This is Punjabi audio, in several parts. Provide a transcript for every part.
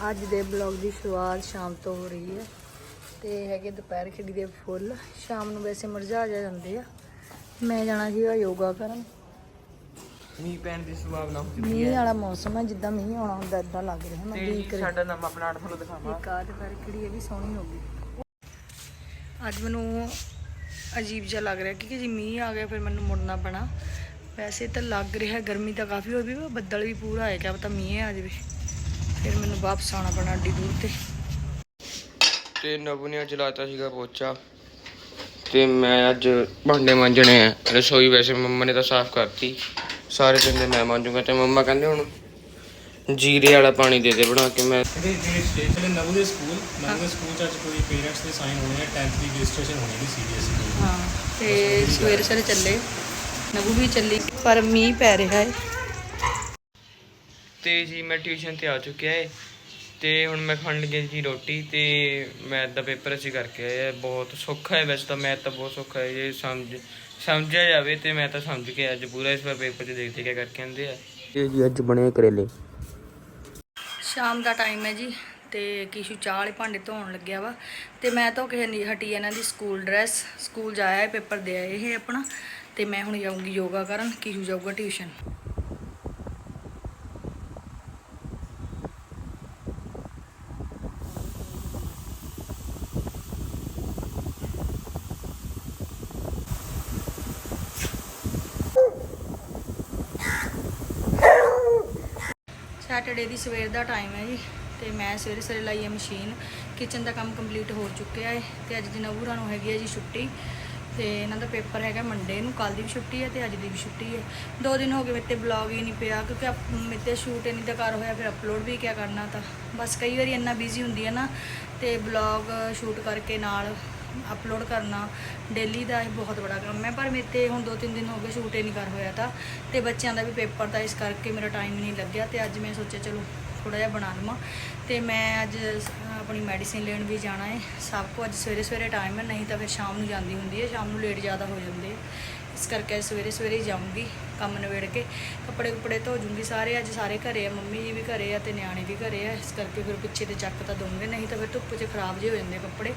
ਅੱਜ ਦੇ ਬਲੌਗ ਦੀ ਸ਼ੁਰੂਆਤ ਸ਼ਾਮ ਤੋਂ ਹੋ ਰਹੀ ਹੈ ਤੇ ਹੈਗੇ ਦੁਪਹਿਰ ਖਿੜੀ ਦੇ ਫੁੱਲ। ਸ਼ਾਮ ਨੂੰ ਵੈਸੇ ਮੁਰਝਾ ਜਾ ਜਾਂਦੇ ਆ। ਮੈਂ ਜਾਣਾ ਸੀਗਾ ਯੋਗਾ ਕਰਨ। ਮੀਂਹ ਪੈਣ ਦੀ ਸੰਭਾਵਨਾ ਹੁੰਦੀ ਮੀਂਹ ਵਾਲਾ ਮੌਸਮ ਹੈ ਜਿੱਦਾਂ ਮੀਂਹ ਆਉਣਾ ਹੁੰਦਾ ਇਦਾਂ ਲੱਗ ਰਿਹਾ ਮੈਂ ਜੀ ਰਹੀ ਸਾਡਾ ਨਵਾਂ ਪਲਾਟ ਤੁਹਾਨੂੰ ਦਿਖਾਵਾਂ। ਇੱਕ ਆ ਦੁਪਹਿਰ ਖਿੜੀ ਇਹ ਵੀ ਸੋਹਣੀ ਹੋ ਗਈ। ਅੱਜ ਮੈਨੂੰ ਅਜੀਬ ਜਿਹਾ ਲੱਗ ਰਿਹਾ ਕਿ ਜੇ ਮੀਂਹ ਆ ਗਿਆ ਫਿਰ ਮੈਨੂੰ ਮੁੜਨਾ ਪੈਣਾ। ਵੈਸੇ ਤਾਂ ਲੱਗ ਰਿਹਾ ਗਰਮੀ ਤਾਂ ਕਾਫੀ ਹੋ ਗਈ ਪਰ ਬੱਦਲ ਵੀ ਪੂਰਾ ਹੈ ਕਿਆ ਪਤਾ ਮੀਂਹ ਆ ਜਾਵੇ। ਫਿਰ ਮੈਨੂੰ ਵਾਪਸ ਆਉਣਾ ਪੈਣਾ ਅੱਡੀ ਦੂਰ ਤੇ। ਤੇ ਨਵੂ ਨੇ ਅੱਜ ਲਾਤਾ ਸੀਗਾ ਪੋਚਾ। ਤੇ ਮੈਂ ਅੱਜ ਭਾਂਡੇ ਮਾਂਜਣੇ ਆ। ਰਸੋਈ ਵੈਸੇ ਮੰਮਾ ਨੇ ਤਾਂ ਸਾਫ਼ ਕਰਤੀ। ਸਾਰੇ ਦਿਨ ਦੇ ਮੈਂ ਮਾਂਜੂਗਾ ਤੇ ਮੰਮਾ ਕਹਿੰਦੇ ਹੁਣ ਜੀਰੇ ਵਾਲਾ ਪਾਣੀ ਦੇ ਦੇ ਬਣਾ ਕੇ ਮੈਂ। ਜਿਹੜੇ ਸਟੇਸ਼ਨ ਨਵੂ ਦੇ ਸਕੂਲ। ਨਵੂ ਦੇ ਸਕੂਲ ਚ ਅੱਜ ਕੋਈ ਪੇਰੈਂਟਸ ਦੇ ਸਾਈਨ ਹੋਣੇ ਆ 10th ਦੀ ਰਜਿਸਟ੍ਰੇਸ਼ਨ ਹੋਣੀ ਦੀ ਸੀਬੀਐਸਈ ਦੀ ਹਾਂ ਤੇ ਸਵੇਰੇ ਸਵੇਰੇ ਚੱਲੇ। ਨਬੂ ਵੀ ਚੱਲੀ ਪਰ ਮੀਂਹ ਪੈ ਰਿਹਾ ਹੈ। ਤੇ ਜੀ ਮੈਂ ਟਿਊਸ਼ਨ ਤੇ ਆ ਚੁੱਕਿਆ ਏ ਤੇ ਹੁਣ ਮੈਂ ਖਾਣ ਲੱਗਿਆ ਜੀ ਰੋਟੀ ਤੇ ਮੈਥ ਦਾ ਪੇਪਰ ਅਸੀਂ ਕਰਕੇ ਆਏ ਆ। ਬਹੁਤ ਸੌਖਾ ਹੈ ਵੈਸੇ ਤਾਂ ਮੈਥ ਤਾਂ ਬਹੁਤ ਸੌਖਾ ਹੈ ਜੇ ਸਮਝ ਸਮਝਿਆ ਜਾਵੇ ਤੇ ਮੈਂ ਤਾਂ ਸਮਝ ਕੇ ਅੱਜ ਪੂਰਾ ਇਸ ਵਾਰ ਪੇਪਰ 'ਚ ਦੇਖਦੇ ਕਿਆ ਕਰਕੇ ਆਂਦੇ ਆ। ਇਹ ਜੀ ਅੱਜ ਬਣੇ ਕਰੇਲੇ। ਸ਼ਾਮ ਦਾ ਟਾਈਮ ਹੈ ਜੀ ਤੇ ਕੀਸ਼ੂ ਚਾਹ ਵਾਲੇ ਭਾਂਡੇ ਧੋਣ ਲੱਗਿਆ ਵਾ ਤੇ ਮੈਂ ਧੋ ਕੇ ਹਟੀ ਇਹਨਾਂ ਦੀ ਸਕੂਲ ਡਰੈਸ ਸਕੂਲ ਜਾਇਆ ਹੈ ਪੇਪਰ ਦੇ ਆਏ ਇਹ ਆਪਣਾ ਤੇ ਮੈਂ ਹੁਣ ਜਾਊਂਗੀ ਯੋਗਾ ਕਰਨ ਕੀਸ਼ੂ ਜਾਊਗਾ ਟਿਊਸ਼ਨ ਸੈਟਰਡੇ ਦੀ ਸਵੇਰ ਦਾ ਟਾਈਮ ਹੈ ਜੀ, ਤੇ ਮੈਂ ਸਵੇਰੇ ਸਵੇਰੇ ਲਾਈ ਹੈ ਮਸ਼ੀਨ ਕਿਚਨ ਦਾ ਕੰਮ ਕੰਪਲੀਟ ਹੋ ਚੁੱਕਿਆ ਹੈ, ਤੇ ਅੱਜ ਜਨਵੂਰਾਂ ਨੂੰ ਹੈਗੀ ਹੈ ਜੀ ਛੁੱਟੀ, ਤੇ ਇਹਨਾਂ ਦਾ ਪੇਪਰ ਹੈਗਾ ਮੰਡੇ ਨੂੰ ਕੱਲ ਦੀ ਵੀ ਛੁੱਟੀ ਹੈ ਤੇ ਅੱਜ ਦੀ ਵੀ ਛੁੱਟੀ ਹੈ। ਦੋ ਦਿਨ ਹੋ ਗਏ ਮੇਰੇ ਤੇ ਬਲੌਗ ਹੀ ਨਹੀਂ ਪਿਆ, ਕਿਉਂਕਿ ਅਪ- ਮੇਰੇ ਸ਼ੂਟ ਇੰਨੀ ਦਾ ਤਾਂ ਕਰ ਹੋਇਆ, ਫਿਰ ਅਪਲੋਡ ਵੀ ਕਿਆ ਕਰਨਾ ਤਾਂ। ਬਸ ਕਈ ਵਾਰੀ ਇੰਨਾ ਬਿਜ਼ੀ ਹੁੰਦੀ ਹੈ ਨਾ, ਤੇ ਬਲੌਗ ਸ਼ੂਟ ਕਰਕੇ ਨਾਲ ਅਪਲੋਡ ਕਰਨਾ ਡੇਲੀ ਦਾ ਇਹ ਬਹੁਤ ਬੜਾ ਕੰਮ ਹੈ, ਪਰ ਮੇਰੇ ਤੇ ਹੁਣ ਦੋ ਤਿੰਨ ਦਿਨ ਹੋ ਗਏ ਸ਼ੂਟ ਹੀ ਨਹੀਂ ਕਰ ਹੋਇਆ ਤਾਂ, ਤੇ ਬੱਚਿਆਂ ਦਾ ਵੀ ਪੇਪਰ ਤਾਂ ਇਸ ਕਰਕੇ ਮੇਰਾ ਟਾਈਮ ਨਹੀਂ ਲੱਗਿਆ ਤੇ ਅੱਜ ਮੈਂ ਸੋਚਿਆ ਚਲੋ ਥੋੜਾ ਜਿਹਾ ਬਣਾ ਲਵਾਂ ਤੇ ਮੈਂ ਅੱਜ ਆਪਣੀ ਮੈਡੀਸਿਨ ਲੈਣ ਵੀ ਜਾਣਾ ਹੈ, ਸਭ ਕੋ ਅੱਜ ਸਵੇਰੇ ਸਵੇਰੇ ਟਾਈਮ ਹੈ, ਨਹੀਂ ਤਾਂ ਫਿਰ ਸ਼ਾਮ ਨੂੰ ਜਾਂਦੀ ਹੁੰਦੀ ਹੈ, ਸ਼ਾਮ ਨੂੰ ਲੇਟ ਜ਼ਿਆਦਾ ਹੋ ਜਾਂਦੇ ਆ ਇਸ ਕਰਕੇ ਸਵੇਰੇ ਸਵੇਰੇ ਜਾਊਂਗੀ ਕੰਮ ਨਿਬੇੜ ਕੇ। ਕੱਪੜੇ ਕੁਪੜੇ ਧੋ ਜੂੰਗੀ ਸਾਰੇ, ਅੱਜ ਸਾਰੇ ਘਰੇ ਆ, ਮੰਮੀ ਜੀ ਵੀ ਘਰੇ ਆ ਤੇ ਨਿਆਣੇ ਵੀ ਘਰੇ ਆ। ਇਸ ਕਰਕੇ ਫਿਰ ਪਿੱਛੇ ਤੇ ਚੱਕ ਤਾਂ ਦੂੰਗੇ ਨਹੀਂ ਤਾਂ ਫਿਰ ਧੁੱਪ 'ਚ ਖਰਾਬ ਜਿਹੇ ਹੋ ਜਾਂਦੇ ਕੱਪੜੇ।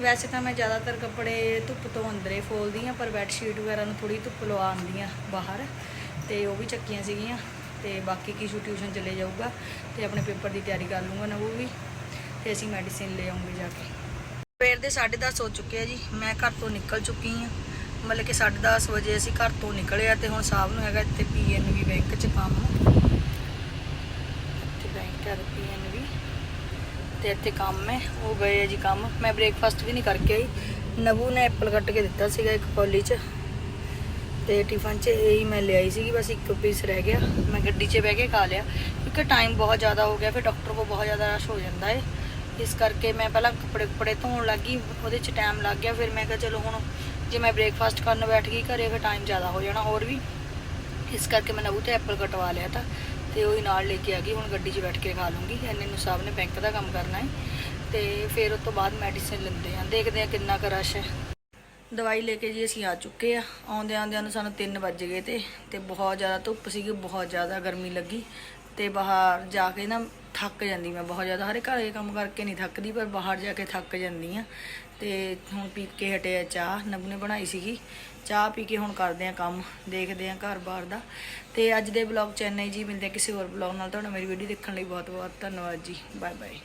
ਵੈਸੇ ਤਾਂ ਮੈਂ ਜ਼ਿਆਦਾਤਰ ਕੱਪੜੇ ਧੁੱਪ ਤੋਂ ਅੰਦਰੇ ਫੋਲਦੀ ਆ ਪਰ ਬੈੱਡ ਸ਼ੀਟ ਵਗੈਰਾ ਨੂੰ ਥੋੜੀ ਧੁੱਪ ਲਵਾ ਆਉਂਦੀ ਆ ਬਾਹਰ ਤੇ ਉਹ ਵੀ ਚੱਕੀਆਂ ਸੀਗੀਆਂ ਤੇ ਬਾਕੀ ਕੀ ਟਿਊਸ਼ਨ ਚਲੇ ਜਾਊਗਾ ਤੇ ਆਪਣੇ ਪੇਪਰ ਦੀ ਤਿਆਰੀ ਕਰ ਲੂੰਗਾ ਨਾ ਉਹ ਵੀ ਤੇ ਅਸੀਂ ਮੈਡੀਸਿਨ ਲੈ ਆਉਂਗੇ ਜਾ ਕੇ। ਸਵੇਰ ਦੇ 10:30 ਹੋ ਚੁੱਕੇ ਆ ਜੀ, ਮੈਂ ਘਰ ਤੋਂ ਨਿਕਲ ਚੁੱਕੀ ਆ ਮਤਲਬ ਕਿ 10:30 ਵਜੇ ਅਸੀਂ ਘਰ ਤੋਂ ਨਿਕਲੇ ਆ ਤੇ ਹੁਣ ਸਾਹਿਬ ਨੂੰ ਹੈਗਾ ਇੱਥੇ ਪੀਐਨਬੀ ਬੈਂਕ 'ਚ ਕੰਮ। ਇੱਥੇ ਬੈਂਕ ਹੈ ਪੀਐਨਬੀ ਤੇ ਇੱਥੇ ਕੰਮ ਹੈ, ਉਹ ਗਏ ਆ ਜੀ ਕੰਮ। ਮੈਂ ਬ੍ਰੇਕਫਾਸਟ ਵੀ ਨਹੀਂ ਕਰਕੇ ਆਈ। ਨਵੂ ਨੇ ਐਪਲ ਕੱਟ ਕੇ ਦਿੱਤਾ ਸੀਗਾ ਇੱਕ ਕੌਲੀ 'ਚ। ਤੇ ਟਿਫਨ 'ਚ ਇਹੀ ਮੈਂ ਲਿਆਈ ਸੀਗੀ, ਬਸ ਇੱਕ ਪੀਸ ਰਹਿ ਗਿਆ। ਮੈਂ ਗੱਡੀ 'ਚ ਬਹਿ ਕੇ ਖਾ ਲਿਆ। ਕਿਉਂਕਿ ਟਾਈਮ ਬਹੁਤ ਜ਼ਿਆਦਾ ਹੋ ਗਿਆ, ਫਿਰ ਡਾਕਟਰ ਕੋਲ ਬਹੁਤ ਜ਼ਿਆਦਾ ਰਸ਼ ਹੋ ਜਾਂਦਾ ਹੈ ਇਸ ਕਰਕੇ ਮੈਂ ਪਹਿਲਾਂ ਕੱਪੜੇ ਕੁਪੜੇ ਧੋਣ ਲੱਗੀ ਉਹਦੇ 'ਚ ਟਾਈਮ ਲੱਗ ਗਿਆ। ਫਿਰ ਮੈਂ ਕਿਹਾ ਚਲੋ ਹੁਣ ਜੇ ਮੈਂ ਬ੍ਰੇਕਫਾਸਟ ਕਰਨ ਬੈਠ ਗਈ, ਘਰੇ ਫਿਰ ਟਾਈਮ ਜ਼ਿਆਦਾ ਹੋ ਜਾਣਾ ਹੋਰ ਵੀ। ਇਸ ਕਰਕੇ ਮੈਂ ਨਬੂ ਤੇ ਐਪਲ ਕਟਵਾ ਲਿਆ ਤਾਂ, ਤੇ ਉਹ ਹੀ ਨਾਲ ਲੈ ਕੇ ਆ ਗਈ, ਹੁਣ ਗੱਡੀ 'ਚ ਬੈਠ ਕੇ ਖਾ ਲੂੰਗੀ। ਐਨੇ ਨੂੰ ਸਾਹਿਬ ਨੇ ਬੈਂਕ ਦਾ ਕੰਮ ਕਰਨਾ ਹੈ। ਤੇ ਫਿਰ ਉਸ ਤੋਂ ਬਾਅਦ ਮੈਡੀਸਿਨ ਲੈਂਦੇ ਆ ਦੇਖਦੇ ਆ ਕਿੰਨਾ ਕੁ ਰਸ਼ ਹੈ। ਦਵਾਈ ਲੈ ਕੇ ਜੀ ਅਸੀਂ ਆ ਚੁੱਕੇ ਆ ਆਉਂਦੇ ਆਉਂਦਿਆਂ ਨੂੰ ਸਾਨੂੰ 3 ਵੱਜ ਗਏ ਤੇ ਤੇ ਬਹੁਤ ਜ਼ਿਆਦਾ ਧੁੱਪ ਸੀਗੀ, ਬਹੁਤ ਜ਼ਿਆਦਾ ਗਰਮੀ ਲੱਗੀ। ਤੇ ਬਾਹਰ ਜਾ ਕੇ ਨਾ ਥੱਕ ਜਾਂਦੀ ਮੈਂ ਬਹੁਤ ਜ਼ਿਆਦਾ, ਹਰੇ ਘਰੇ ਕੰਮ ਕਰਕੇ ਨਹੀਂ ਥੱਕਦੀ, ਪਰ ਬਾਹਰ ਜਾ ਕੇ ਥੱਕ ਜਾਂਦੀ ਆ ਤੇ ਹੁਣ ਪੀ ਕੇ ਹਟਿਆ ਚਾਹ ਨਬ ਨੇ ਬਣਾਈ ਸੀਗੀ। ਚਾਹ ਪੀ ਕੇ ਹੁਣ ਕਰਦੇ ਆ ਕੰਮ, ਦੇਖਦੇ ਆ ਘਰ-ਬਾਰ ਦਾ। ਤੇ ਅੱਜ ਦੇ ਵਲੌਗ ਚੈਨਈ ਜੀ, ਮਿਲਦੇ ਆ ਕਿਸੇ ਹੋਰ ਵਲੌਗ ਨਾਲ। ਤੁਹਾਨੂੰ ਮੇਰੀ ਵੀਡੀਓ ਦੇਖਣ ਲਈ ਬਹੁਤ ਬਹੁਤ ਧੰਨਵਾਦ ਜੀ। Bye bye